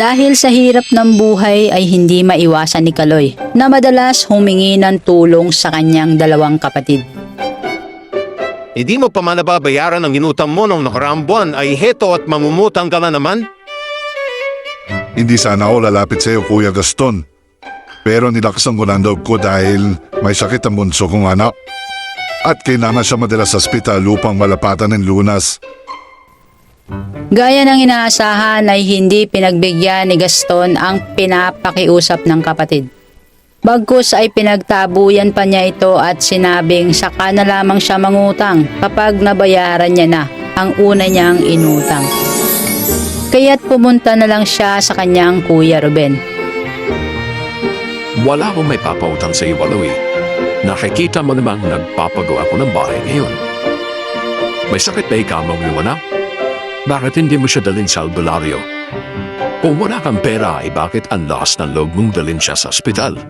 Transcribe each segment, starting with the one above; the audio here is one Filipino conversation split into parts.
Dahil sa hirap ng buhay ay hindi maiwasan ni Kaloy na madalas humingi ng tulong sa kanyang dalawang kapatid. Hindi mo pa man nababayaran ang inutang mo nung nakaraang buwan ay heto at mamumutang ka na naman? Hindi sana ako lalapit sa iyo, Kuya Gaston. Pero nilakasan ko ng loob ko dahil may sakit ang bunso kong anak. At kailangan siya madala sa ospital upang malapatan ng lunas. Gaya ng inaasahan ay hindi pinagbigyan ni Gaston ang pinapakiusap ng kapatid. Bagkus ay pinagtabuyan pa niya ito at sinabing saka na lamang siya mangutang kapag nabayaran niya na ang una niyang inutang. Kaya't pumunta na lang siya sa kanyang kuya Ruben. Wala akong may papautang sa iyo, Waloy. Nakikita mo namang nagpapagawa ko ng bahay ngayon. May sakit ba ikaw iyong anak? Bakit hindi mo siya dalhin sa albularyo? Kung wala kang pera, ay bakit ang lakas ng loob mong dalhin siya sa ospital?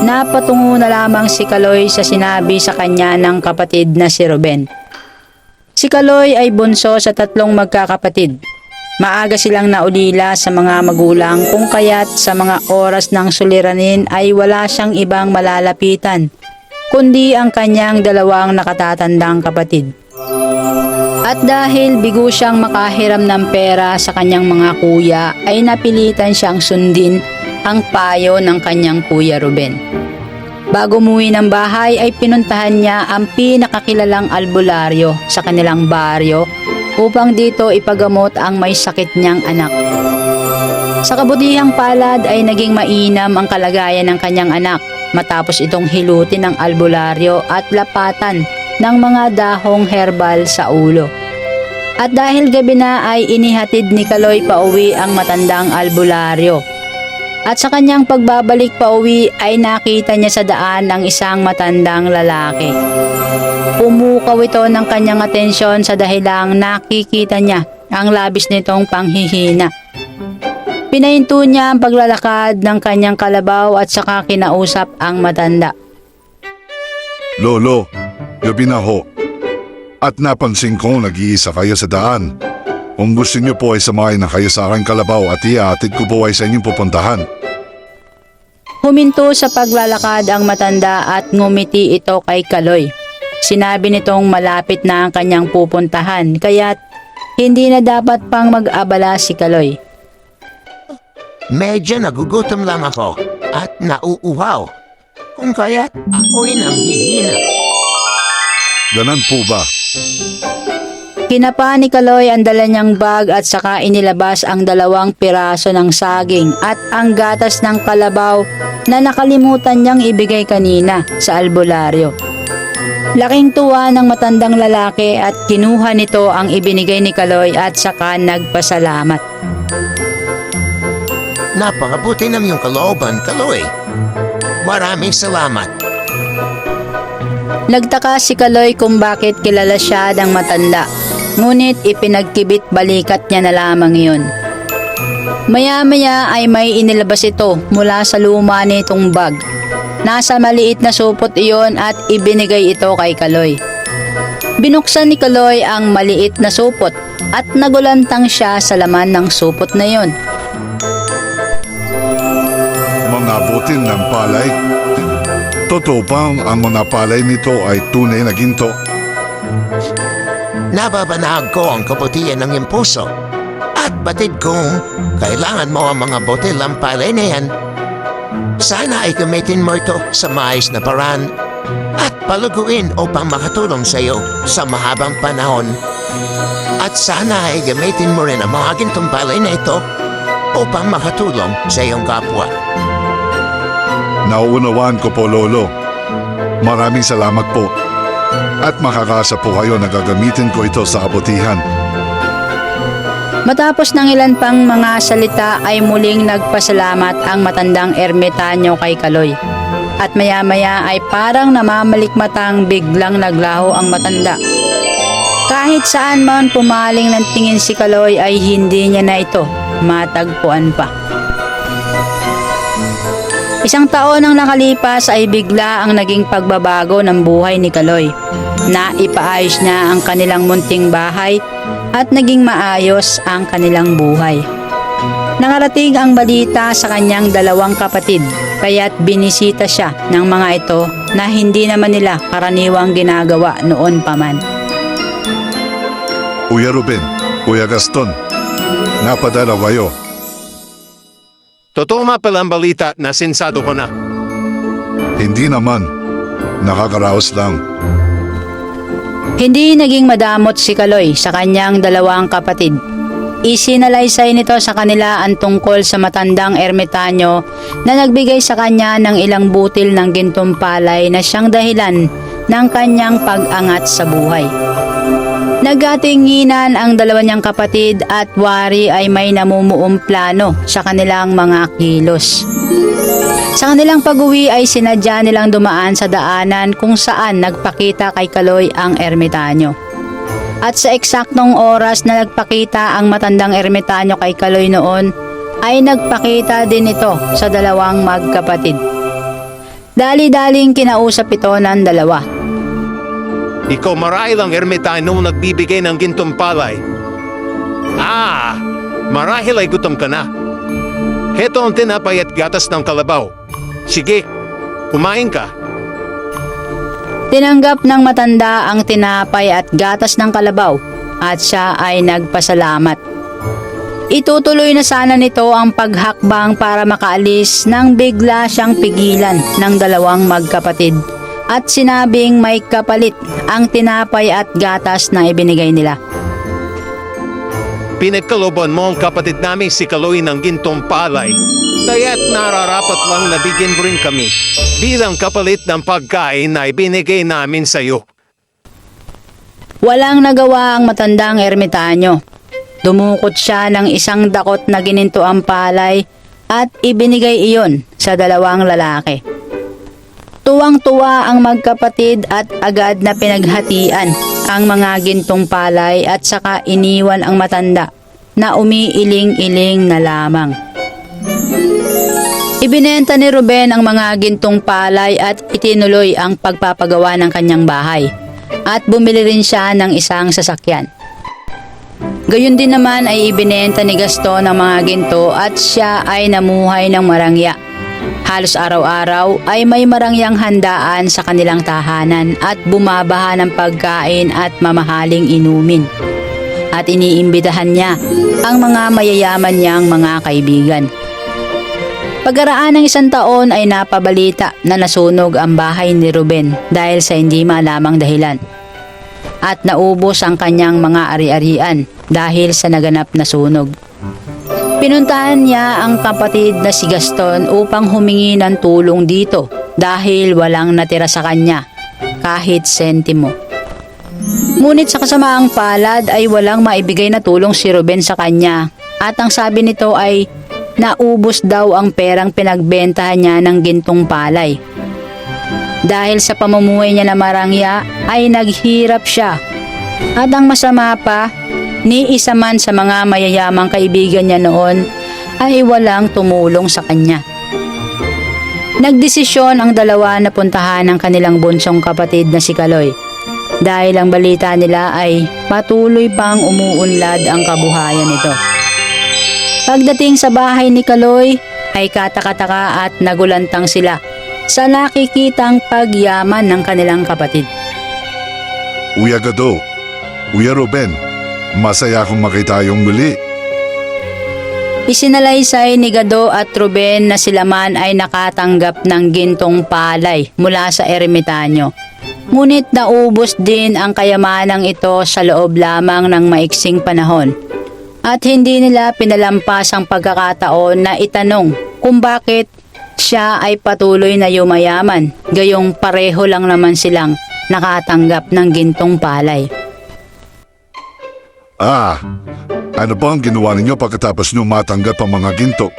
Napatungo na lamang si Kaloy sa sinabi sa kanya ng kapatid na si Ruben. Si Kaloy ay bunso sa tatlong magkakapatid. Maaga silang naulila sa mga magulang kung kaya't sa mga oras ng suliranin ay wala siyang ibang malalapitan, kundi ang kanyang dalawang nakatatandang kapatid. At dahil bigo siyang makahiram ng pera sa kanyang mga kuya ay napilitan siyang sundin ang payo ng kanyang kuya Ruben. Bago muwi ng bahay ay pinuntahan niya ang pinakakilalang albularyo sa kanilang baryo upang dito ipagamot ang may sakit niyang anak. Sa kabutihang palad ay naging mainam ang kalagayan ng kanyang anak matapos itong hilutin ng albularyo at lapatan ng mga dahong herbal sa ulo. At dahil gabi na ay inihatid ni Kaloy pauwi ang matandang albularyo. At sa kanyang pagbabalik pauwi ay nakita niya sa daan ang isang matandang lalaki. Pumukaw ito ng kanyang atensyon sa dahilang nakikita niya ang labis nitong panghihina. Pinahinto niya ang paglalakad ng kanyang kalabaw at saka kinausap ang matanda. Lolo, gabi na ho. At napansin ko nag-iisa kayo sa daan. Kung gusto niyo po ay samahin na kayo sa aking kalabaw at iatid ko po ay sa inyong pupuntahan. Huminto sa paglalakad ang matanda at ngumiti ito kay Kaloy. Sinabi nitong malapit na ang kanyang pupuntahan kaya't hindi na dapat pang mag-abala si Kaloy. Medyo nagugutom lang ako at nauuhaw. Kung kaya't ako'y nanghihina. Ganan po ba? Kinapa ni Kaloy ang dala niyang bag at saka inilabas ang dalawang piraso ng saging at ang gatas ng kalabaw na nakalimutan niyang ibigay kanina sa albularyo. Laking tuwa ng matandang lalaki at kinuha nito ang ibinigay ni Kaloy at saka nagpasalamat. Napakabuti ng iyong kalooban, Kaloy. Maraming salamat. Nagtaka si Kaloy kung bakit kilala siya ng matanda. Ngunit ipinagkibit balikat niya na lamang yun. Maya-maya ay may inilabas ito mula sa luma nitong bag. Nasa maliit na supot iyon at ibinigay ito kay Kaloy. Binuksan ni Kaloy ang maliit na supot at nagulantang siya sa laman ng supot na yon. Mga butin ng palay. Totoo bang ang mga palay nito ay tunay na ginto? Nababanahag ko ang kabutihan ng iyong puso. At batid kong kailangan mo ang mga botel ng palay na yan. Sana ay gamitin mo ito sa maayos na paraan at paluguin upang makatulong sa iyo sa mahabang panahon. At sana ay gamitin mo rin ang mga gintong palay na ito upang makatulong sa iyong kapwa. Nauunawaan ko po, Lolo. Maraming salamat po. At makakasa po kayo na gagamitin ko ito sa kabutihan. Matapos ng ilan pang mga salita ay muling nagpasalamat ang matandang ermitanyo kay Kaloy. At maya-maya ay parang namamalikmatang biglang naglaho ang matanda. Kahit saan man pumaling ng tingin si Kaloy ay hindi niya na ito matagpuan pa. Isang taon ang nakalipas ay bigla ang naging pagbabago ng buhay ni Kaloy. Naipaayos niya ang kanilang munting bahay at naging maayos ang kanilang buhay. Nakarating ang balita sa kanyang dalawang kapatid, kaya't binisita siya ng mga ito na hindi naman nila karaniwang ginagawa noon pa man. Kuya Ruben, Kuya Gaston, napadala kayo. Totoo nga pala ang balita na sensado ko na. Hindi naman. Nakakaraos lang. Hindi naging madamot si Kaloy sa kanyang dalawang kapatid. Isinalaysay nito sa kanila ang tungkol sa matandang ermitanyo na nagbigay sa kanya ng ilang butil ng gintong palay na siyang dahilan ng kanyang pag-angat sa buhay. Nagatinginan ang dalawa niyang kapatid at wari ay may namumuong plano sa kanilang mga kilos. Sa kanilang pag-uwi ay sinadya nilang dumaan sa daanan kung saan nagpakita kay Kaloy ang ermitanyo. At sa eksaktong oras na nagpakita ang matandang ermitanyo kay Kaloy noon, ay nagpakita din ito sa dalawang magkapatid. Dali-daling kinausap ito ng dalawa. Ikaw marahil ang ermitano nagbibigay ng gintong palay. Ah, marahil ay gutom ka na. Heto ang tinapay at gatas ng kalabaw. Sige, kumain ka. Tinanggap ng matanda ang tinapay at gatas ng kalabaw at siya ay nagpasalamat. Itutuloy na sana nito ang paghakbang para makaalis nang bigla siyang pigilan ng dalawang magkapatid at sinabing may kapalit ang tinapay at gatas na ibinigay nila. Pinagkaloban mo ang kapatid namin si Kaloy ng gintong palay. Kaya't nararapat lang na bigyan mo rin kami bilang kapalit ng pagkain na ibinigay namin sa iyo. Walang nagawa ang matandang ermitanyo. Dumukot siya ng isang dakot na gininto ang palay at ibinigay iyon sa dalawang lalaki. Tuwang-tuwa ang magkapatid at agad na pinaghatian ang mga gintong palay at saka iniwan ang matanda na umiiling-iling na lamang. Ibinenta ni Ruben ang mga gintong palay at itinuloy ang pagpapagawa ng kanyang bahay at bumili rin siya ng isang sasakyan. Gayun din naman ay ibinenta ni Gaston ang mga ginto at siya ay namuhay ng marangya. Halos araw-araw ay may marangyang handaan sa kanilang tahanan at bumabaha ng pagkain at mamahaling inumin. At iniimbitahan niya ang mga mayayaman niyang mga kaibigan. Pagkaraan ng isang taon ay napabalita na nasunog ang bahay ni Ruben dahil sa hindi malamang dahilan. At naubos ang kanyang mga ari-arian dahil sa naganap na sunog. Pinuntahan niya ang kapatid na si Gaston upang humingi ng tulong dito dahil walang natira sa kanya kahit sentimo. Ngunit sa kasamaang palad ay walang maibigay na tulong si Ruben sa kanya at ang sabi nito ay naubos daw ang perang pinagbentahan niya ng gintong palay. Dahil sa pamumuhay niya na marangya ay naghirap siya. At ang masama pa, ni isa man sa mga mayayamang kaibigan niya noon ay walang tumulong sa kanya. Nagdesisyon ang dalawa na puntahan ang kanilang bunsong kapatid na si Kaloy dahil ang balita nila ay patuloy pang umuunlad ang kabuhayan nito. Pagdating sa bahay ni Kaloy ay katakataka at nagulantang sila sa nakikitang pagyaman ng kanilang kapatid. Kuya Gado, Ruben, masaya akong makita yung muli. Isinalaysay ni Gado at Ruben na sila man ay nakatanggap ng gintong palay mula sa ermitanyo. Ngunit naubos din ang kayamanang ito sa loob lamang ng maiksing panahon. At hindi nila pinalampas ang pagkakataon na itanong kung bakit siya ay patuloy na yumayaman, gayong pareho lang naman silang nakatanggap ng gintong palay. Ah, ano ba ang ginawa ninyo pagkatapos nyo matanggap ang mga ginto?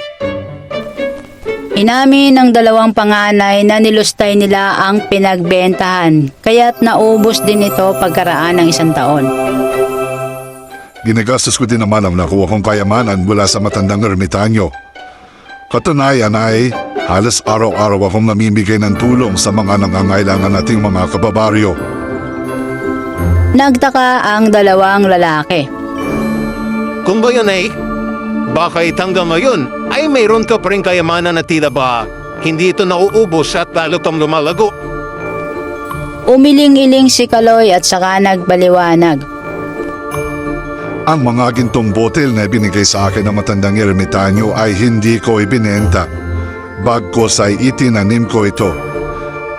Inamin ng dalawang panganay na nilustay nila ang pinagbentahan, kaya't naubos din ito pagkaraan ng isang taon. Ginagastos ko din naman ang nakuha kong kayamanan mula sa matandang ermitanyo. Katunayan ay halos araw-araw akong namimigay ng tulong sa mga nangangailangan nating mga kababaryo. Nagtaka ang dalawang lalaki. Kung ba yun ay, Baka itanggal ngayon ay mayroon ka pa rin kayamanan na tila ba hindi ito nauubos at lalo kang lumalago. Umiling-iling si Kaloy at saka nagbaliwanag. Ang mga gintong botel na binigay sa akin ng matandang ermitanyo ay hindi ko ibinenta. Bagkos ay itinanim ko ito.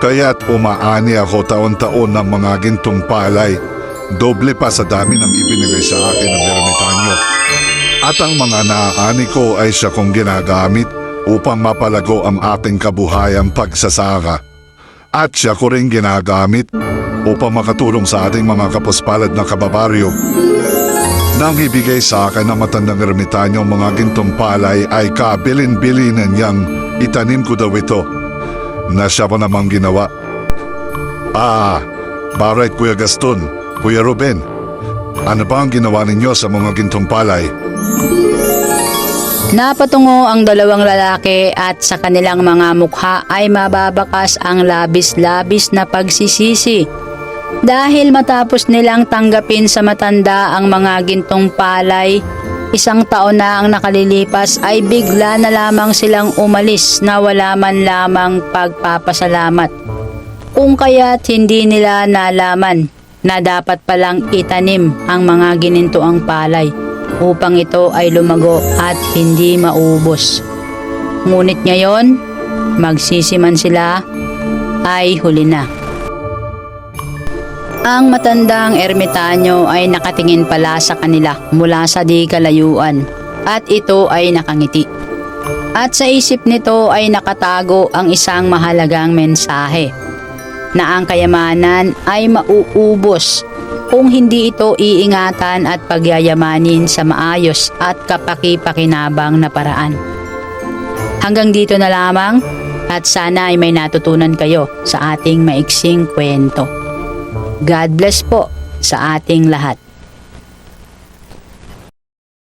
Kaya't umaani ako taon-taon ng mga gintong palay. Doble pa sa dami ng ibinigay sa akin ng ermitanyo. At ang mga naaani ko ay siya kong ginagamit upang mapalago ang ating kabuhayang pagsasaka. At siya ko rin ginagamit upang makatulong sa ating mga kapuspalad na kababaryo. Nang ibigay sa akin ng matandang ermitanyo ang mga gintong palay ay kabilin-bilinan niyang itanim ko daw ito na siya ko namang ginawa. Ah, Barait Kuya Gaston, Kuya Ruben, ano ba ang ginawa ninyo sa mga gintong palay? Napatungo ang dalawang lalaki at sa kanilang mga mukha ay mababakas ang labis-labis na pagsisisi. Dahil matapos nilang tanggapin sa matanda ang mga gintong palay, isang taon na ang nakalilipas ay bigla na lamang silang umalis na wala man lamang pagpapasalamat. Kung kaya't hindi nila nalaman na dapat palang itanim ang mga ginintoang palay upang ito ay lumago at hindi maubos. Ngunit ngayon, magsisiman sila ay huli na. Ang matandang ermitanyo ay nakatingin pala sa kanila mula sa di kalayuan at ito ay nakangiti. At sa isip nito ay nakatago ang isang mahalagang mensahe na ang kayamanan ay mauubos kung hindi ito iingatan at pagyayamanin sa maayos at kapaki-pakinabang na paraan. Hanggang dito na lamang at sana ay may natutunan kayo sa ating maiksing kwento. God bless po sa ating lahat.